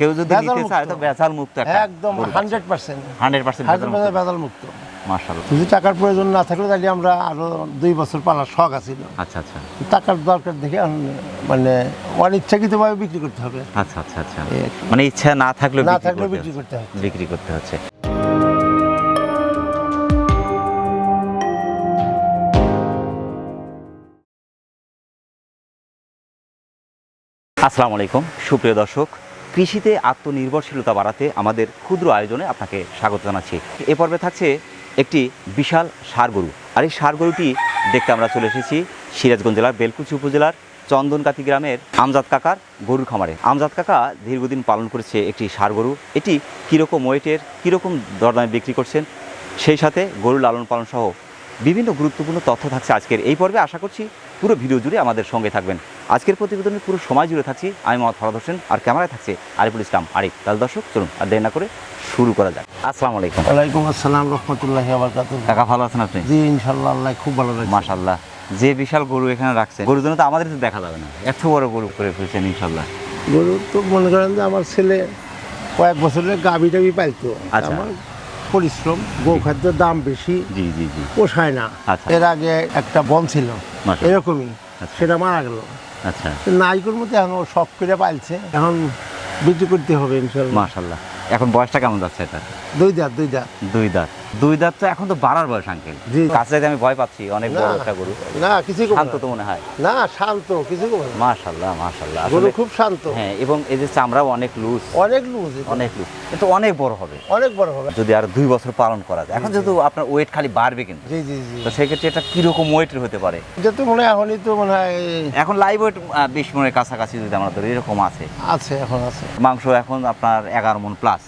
কেউ যদি নিতে চায় তো। বেচাল মুক্ত একদম hundred percent. Hundred percent hundred percent ভেজাল মুক্ত মার্শাল্লাহ যদি টাকার প্রয়োজন না থাকলে তাহলে আমরা আরও দুই বছর পালার শখ আছিল আচ্ছা আচ্ছা। টাকার দরকার দেখে মানে অনিচ্ছাকৃতভাবে বিক্রি করতে হবে। আচ্ছা আচ্ছা আচ্ছা। মানে ইচ্ছা না থাকলেও না করতে বিক্রি করতে হবে বিক্রি করতে হচ্ছে। আসসালামু আলাইকুম। সুপ্রিয় দর্শক কৃষিতে আত্মনির্ভরশীলতা বাড়াতে আমাদের ক্ষুদ্র আয়োজনে আপনাকে স্বাগত জানাচ্ছি। এ পর্বে থাকছে একটি বিশাল ষাঁড় গরু আর এই ষাঁড় গরুটি দেখতে আমরা চলে এসেছি সিরাজগঞ্জ জেলার বেলকুচি উপজেলার চন্দনকাতি গ্রামের আমজাদ কাকার গরুর খামারে। আমজাদ কাকা দীর্ঘদিন পালন করেছে একটি ষাঁড় গরু এটি কীরকম ওয়েটের, কীরকম দরদামে বিক্রি করছেন, সেই সাথে গরু লালন পালন সহ বিভিন্ন গুরুত্বপূর্ণ তথ্য থাকছে আজকের এই পর্বে। আশা করছি পুরো ভিডিও জুড়ে আমাদের সঙ্গে থাকবেন। আজকের প্রতিবেদনের পুরো সময় জুড়ে থাকছি। আমি মোহাম্মদ ফরাদ হোসেন আর ক্যামেরায় থাকছে আরিফুল ইসলাম। আরিফ তাহলে দর্শক চলুন আর দেরি না করে শুরু করা যাক। আসসালামু আলাইকুম। ওয়ালাইকুম আসসালাম রহমতুল্লাহ কাকা ভালো আছেন আপনি? জি ইনশাল্লাহ আল্লাহ খুব ভালো লাগছে মাশাল্লাহ যে বিশাল গরু এখানে রাখছে গরুর জন্য তো আমাদের তো দেখা যাবে না। এত বড় গরু করে ফেলছেন ইনশাল্লাহ গরু তো মনে করেন যে আমার ছেলে কয়েক বছরের গাবি টাবি পাইতো। আচ্ছা। আমার পরিশ্রম গো খাদ্যের দাম বেশি জি জি জি। পোষায় না। আচ্ছা। এর আগে একটা বন ছিল। এরকমই আচ্ছা। সেটা মারা গেল। আচ্ছা। নাইকুর মধ্যে এখন শখ করে পাইছে এখন বিক্রি করতে হবে ইনশাল্লাহ। মাশাল্লাহ। এখন বয়সটা কেমন যাচ্ছে এটা? দুই দাঁত দুই দাঁত। দুই দাঁত। দুই দাঁত তো এখন তো বাড়ার বয়স আঙ্কেল। কাছে আমি ভয় পাচ্ছি অনেক বড়। একটা গরু। না করবে শান্ত তো মনে হয়। না শান্ত কিছু। মাশাল্লাহ মাশাল্লাহ গরু খুব শান্ত। হ্যাঁ এবং এই যে চামড়াও অনেক লুজ অনেক লুজ অনেক লুজ এটা অনেক বড় হবে। অনেক বড় হবে। যদি আর দুই বছর পালন করা যায়। এখন যেহেতু আপনার ওয়েট খালি বাড়বে কিন্তু। জি জি জি। তো সেক্ষেত্রে এটা কীরকম ওয়েটের হতে পারে? এটা তো মনে হয় এখনই তো মনে হয় এখন লাইভ ওয়েট বিশ মনের কাছাকাছি যদি আমরা ধরি এরকম আছে। আছে এখন আছে। মাংস এখন আপনার এগারো মন প্লাস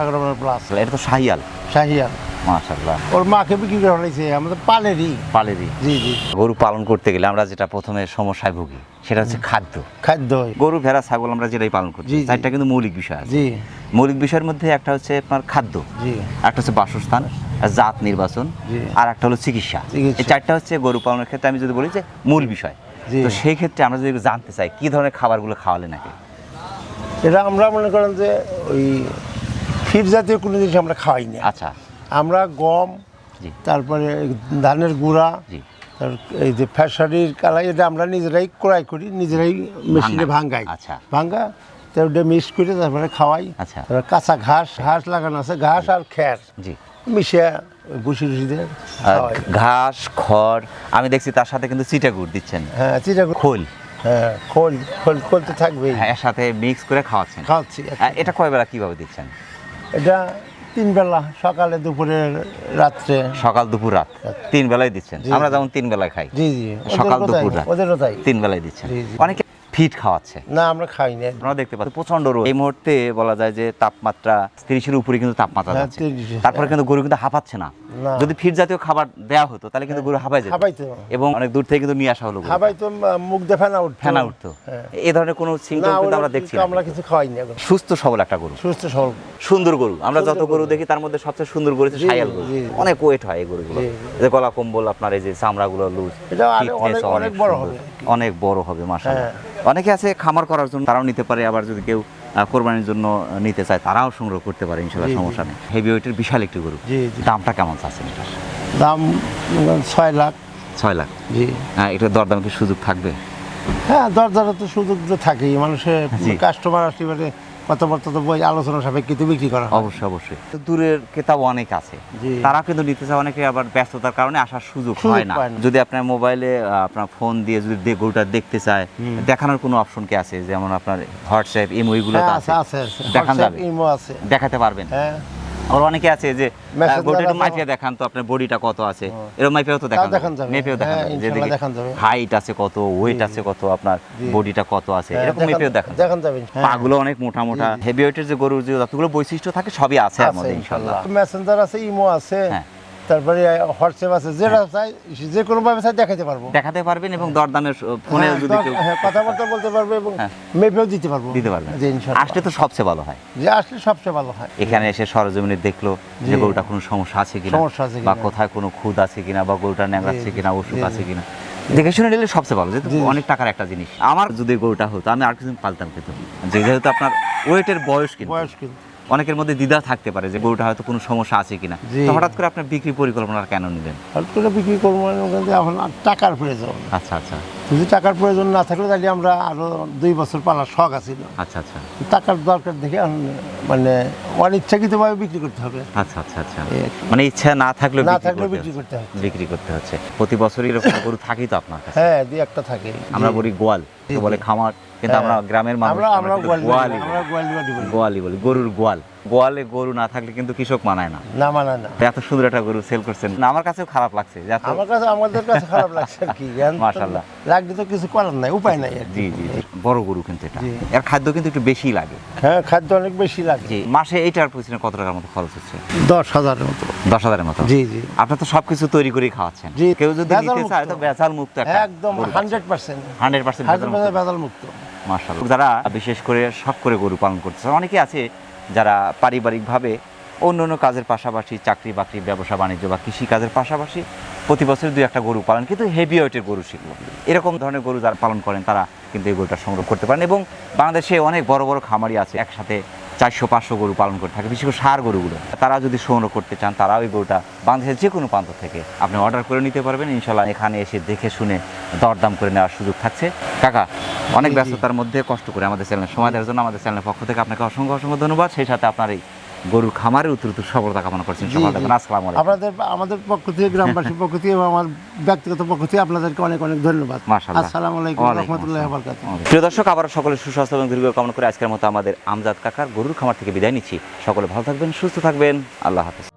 এগারো প্লাস এটা তো শাহিয়াল। শাহিয়াল। মাশাল্লাহ ওর মাকে বিক্রি করে ফেলেছে আমাদের পালেরই। পালেরই। জি জি। গরু পালন করতে গেলে আমরা যেটা প্রথমে সমস্যায় ভুগি সেটা হচ্ছে খাদ্য। খাদ্য। গরু ভেড়া ছাগল আমরা যেটাই পালন করছি। চারটা কিন্তু মৌলিক বিষয় আছে। মৌলিক বিষয়ের মধ্যে একটা হচ্ছে আপনার খাদ্য একটা হচ্ছে বাসস্থান জাত নির্বাচন আর একটা হলো চিকিৎসা। এই চারটা হচ্ছে গরু পালনের ক্ষেত্রে আমি যদি বলি যে মূল বিষয়। তো সেই ক্ষেত্রে আমরা যদি জানতে চাই কি ধরনের খাবারগুলো খাওয়ালে নাকি? এটা আমরা মনে করেন যে ওই ফিট জাতীয় কোনো জিনিস আমরা খাওয়াই না আচ্ছা। আমরা গম তারপরে ধানের গুঁড়া এই যে ফ্যাশারির কালাই এটা আমরা নিজেরাই ক্রয় করি নিজেরাই মেশিনে ভাঙ্গাই। আচ্ছা। ভাঙ্গা তারপরে ওটা মিক্স করে তারপরে খাওয়াই। আচ্ছা। কাঁচা ঘাস ঘাস লাগানো আছে ঘাস আর খ্যার জি। মিশিয়ে ভুসি টুসিদের আর ঘাস খড় আমি দেখছি তার সাথে কিন্তু চিটা গুড় দিচ্ছেন। হ্যাঁ চিটা খোল। হ্যাঁ খোল খোল খোল তো থাকবেই। হ্যাঁ এর সাথে মিক্স করে খাওয়াচ্ছেন। খাওয়াচ্ছি এটা কয় বেলা কীভাবে দিচ্ছেন? এটা তিন বেলা সকালে দুপুরে রাত্রে। সকাল দুপুর রাত। তিন বেলায় দিচ্ছেন। আমরা যেমন তিন বেলায় খাই। জি জি। সকাল দুপুর রাত। ওদেরও তাই। তিন বেলায় দিচ্ছেন। অনেকে ফিট খাওয়াচ্ছে। না আমরা খাই না। আপনারা দেখতে পাচ্ছেন প্রচণ্ড রোদ। এই মুহূর্তে বলা যায় যে তাপমাত্রা তিরিশের উপরে কিন্তু তাপমাত্রা হ্যাঁ, যাচ্ছে। তারপরে কিন্তু গরু কিন্তু হাঁপাচ্ছে না। যদি ফিট জাতীয় খাবার দেওয়া হতো তাহলে কিন্তু গরু হাঁপাই যেত। এবং অনেক দূর থেকে কিন্তু নিয়ে আসা হলো। হাবাইতো আহ, মুখ দিয়ে ফেনা উঠতো। ফেনা উঠতো। হ্যাঁ। এই ধরনের কোনো সিমটম কিন্তু আমরা দেখছি আমরা কিছু খাওয়াই না। সুস্থ সবল একটা গরু। সুস্থ সবল। সুন্দর গরু। আমরা যত গরু। দেখি তার মধ্যে সবচেয়ে সুন্দর গরু হচ্ছে সায়াল গরু। অনেক ওয়েট হয় এই গরুগুলো। যে গলা কম্বল আপনার এই যে চামড়াগুলো লুজ এটা অনেক- অনেক বড় হবে। অনেক বড় হবে মাশাআল্লাহ। হ্যাঁ। অনেকে আছে খামার করার জন্য তারাও নিতে পারে আবার যদি কেউ কোরবানির জন্য নিতে চায় তারাও সংগ্রহ করতে পারে জি। সমস্যা নেই। হেভি ওয়েটের বিশাল একটি গরু। দামটা কেমন আছে এটার দাম ছয় লাখ। ছয় লাখ। জি। হ্যাঁ এটা দরদাম কি সুযোগ থাকবে? হ্যাঁ দরদারে তো সুযোগ তো থাকেই। মানুষের কাস্টমার আসলে এবারে কথাবার্তা তো বই আলোচনা সাপেক্ষে তো বিক্রি করা অবশ্যই অবশ্যই। তো দূরের ক্রেতাও অনেক আছে। তারা কিন্তু নিতে চায় অনেকে আবার ব্যস্ততার কারণে আসার সুযোগ হয় না। যদি আপনার মোবাইলে আপনার ফোন দিয়ে যদি গরুটা দেখতে চায় দেখানোর কোনো অপশন কি আছে? যেমন আপনার হোয়াটসঅ্যাপ ইমো এগুলো হ্যাঁ আছে। দেখান যাবে? ইমো আছে। দেখাতে পারবেন। হ্যাঁ। আবার অনেকে আছে যে গোটা মাইপিয়া দেখান তো আপনার বডিটা কত আছে? এরকম মাইপিয়াও তো দেখান দেখান মেপেও দেখান হ্যাঁ, যাবে। দেখান যাবে। হাইট আছে কত ওয়েট আছে কত আপনার। বডিটা কত আছে? হ্যাঁ, এরকম মেপেও দেখান। দেখান যাবে। হ্যাঁ। পাগুলো অনেক মোটা মোটা। হেভি ওয়েটের যে গরুর যে যতগুলো বৈশিষ্ট্য থাকে সবই আছে আমাদের ইনশাআল্লাহ মেসেঞ্জার আছে ইমো আছে। হ্যাঁ। তারপরে হোয়াটসঅ্যাপ আছে যেটা চাই যে কোনো ভাবে চাই দেখাতে পারব। দেখাতে পারবেন এবং দরদামের ফোনে হ্যাঁ, যদি কেউ হ্যাঁ কথাবার্তা বলতে পারবে এবং হ্যাঁ। মেপেও দিতে পারব। দিতে পারবেন। জি ইনশাল্লাহ। আসলে তো সবচেয়ে ভালো হয়। যে আসলে সবচেয়ে ভালো হয়। এখানে এসে সরজমিনে দেখল যে গরুটা কোনো সমস্যা আছে কিনা সমস্যা আছে বা কোথায় কোনো খুদ আছে কিনা বা গরুটা ন্যাংরাচ্ছে কিনা অসুখ আছে কিনা। দেখে শুনে নিলে সবচেয়ে ভালো যেহেতু। অনেক টাকার একটা জিনিস। আমার যদি গরুটা হতো আমি আর কিছু পালতাম কিন্তু। যেহেতু আপনার ওয়েটের বয়স কিন্তু। বয়স কিন্তু। অনেকের মধ্যে দ্বিধা থাকতে পারে যে গরুটা হয়তো কোনো সমস্যা আছে কিনা। হঠাৎ করে আপনার বিক্রি পরিকল্পনা কেন নিলেন? হঠাৎ করে বিক্রি করব এখন টাকার প্রয়োজন। আচ্ছা আচ্ছা। যদি টাকার প্রয়োজন না থাকলে তাহলে আমরা আরও দুই বছর পালার শখ আছিল আচ্ছা আচ্ছা। টাকার দরকার দেখে মানে অনিচ্ছাকৃতভাবে বিক্রি করতে হবে। আচ্ছা আচ্ছা আচ্ছা। মানে ইচ্ছা না থাকলে না থাকলেও বিক্রি করতে হবে বিক্রি করতে হচ্ছে। প্রতি বছরই এরকম গরু থাকেই তো আপনার কাছে। হ্যাঁ দুই একটা থাকে। আমরা বলি গোয়াল। বলে খামার। কিন্তু হ্যাঁ। আমরা গ্রামের মানুষ আমরা গোয়ালি গোয়াল বলি গরুর গোয়াল। গোয়ালে গরু না থাকলে কিন্তু কৃষক মানায় না। না মানায় না। এত সুন্দর একটা গরু সেল করছেন। না আমার কাছেও খারাপ লাগছে আমার কাছে আমাদের কাছে খারাপ লাগছে আর কি মাশাআল্লাহ। লাগলে তো কিছু করার নাই উপায় নাই জি জি। বড় গরু কিন্তু এটা। এর খাদ্য কিন্তু একটু বেশি লাগে। হ্যাঁ খাদ্য অনেক বেশি লাগে। জি মাসে এইটার পিছনে কত টাকার মতো খরচ হচ্ছে? দশ হাজারের মতো। দশ হাজারের মতো? জি জি। আপনার তো সবকিছু তৈরি করে খাওয়াচ্ছেন। জি। কেউ যদি নিতে চায়। তো বেচাল মুক্ত একদম হান্ড্রেড পার্সেন্ট হান্ড্রেড পার্সেন্ট ভেজাল মুক্ত যারা বিশেষ করে শখ করে গরু পালন করতেছে অনেকে আছে যারা পারিবারিকভাবে অন্য অন্য কাজের পাশাপাশি চাকরি বাকরি, ব্যবসা বাণিজ্য বা কৃষিকাজের পাশাপাশি প্রতি বছর দুই একটা গরু পালন, কিন্তু হেভি ওয়েটের গরু শিখলো এরকম ধরনের গরু যারা পালন করেন, তারা কিন্তু এই গরুটা সংগ্রহ করতে পারেন এবং বাংলাদেশে অনেক বড় বড় খামারি আছে একসাথে চারশো, পাঁচশো গরু পালন করে থাকে, বিশেষ করে সার গরুগুলো। তারা যদি সংগ্রহ করতে চান তারা ওই গরুটা বাংলাদেশের যে কোনো প্রান্ত থেকে আপনি অর্ডার করে নিতে পারবেন। ইনশাল্লাহ এখানে এসে দেখে শুনে দরদাম করে নেওয়ার সুযোগ থাকছে। কাকা অনেক। ব্যস্ততার মধ্যে কষ্ট করে আমাদের চ্যানেল সময় দেওয়ার জন্য আমাদের চ্যানেলের পক্ষ থেকে আপনাকে অসংখ্য অসংখ্য ধন্যবাদ। সেই সাথে আপনার এই গরুর খামারের উত্তর উত্তর সফলতা কামনা করছেন সকাল আসসালামু আলাইকুম। আপনাদের আমাদের পক্ষ থেকে গ্রামবাসীর পক্ষ থেকে এবং আমার ব্যক্তিগত পক্ষ থেকে আপনাদেরকে অনেক অনেক ধন্যবাদ। আসসালামু আলাইকুম রহমতুল্লাহ বরকাত প্রিয় দর্শক আবার সকলের সুস্বাস্থ্য এবং দীর্ঘ কামনা করে আজকের মতো আমাদের আমজাদ কাকার গরুর খামার থেকে বিদায় নিচ্ছি। সকলে ভালো থাকবেন সুস্থ থাকবেন। আল্লাহ হাফেজ।